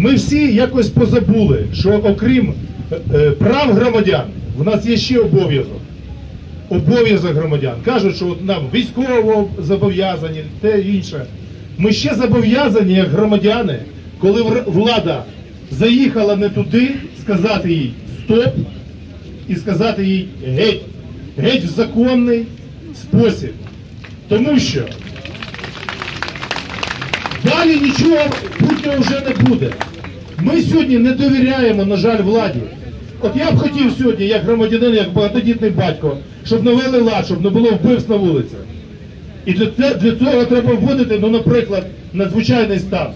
Ми всі якось позабули, що окрім е, е, прав громадян, в нас є ще обов'язок. Обов'язок громадян. Кажуть, що от нам військово зобов'язані, те інше. Ми ще зобов'язані, як громадяни, коли влада заїхала не туди, сказати їй стоп і сказати їй геть, геть в законний спосіб. Тому що Далі нічого путнього вже не буде. Ми сьогодні не довіряємо, на жаль, владі. От я б хотів сьогодні, як громадянин, як багатодітний батько, щоб навели лад, щоб не було вбивств на вулицях. І для, для цього треба вводити, ну, наприклад, надзвичайний стан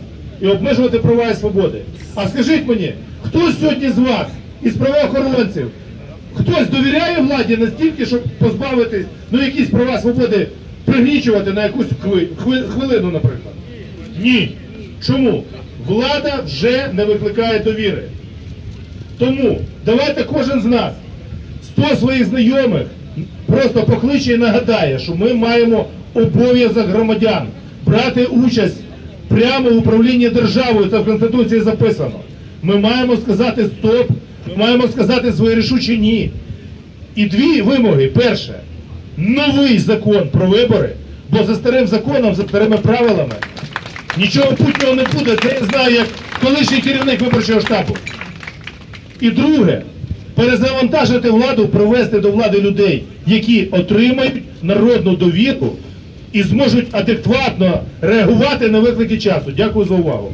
і обмежувати права і свободи. А скажіть мені, хто сьогодні з вас, із правоохоронців, хтось довіряє владі настільки, щоб позбавитись, ну, якісь права свободи пригнічувати на якусь хви- хви- хвилину, наприклад? Ні. Чому? Влада вже не викликає довіри. Тому давайте кожен з нас 100 своїх знайомих просто покличе і нагадає, що ми маємо обов'язок громадян брати участь прямо в управлінні державою. Це в Конституції записано. Ми маємо сказати стоп, ми маємо сказати своє рішуче ні. І дві вимоги. Перше, новий закон про вибори, бо за старим законом, за старими правилами нічого путнього не буде. Це я знаю як колишній керівник виборчого штабу. І друге, перезавантажити владу, провести до влади людей, які отримають народну довіру і зможуть адекватно реагувати на виклики часу. Дякую за увагу.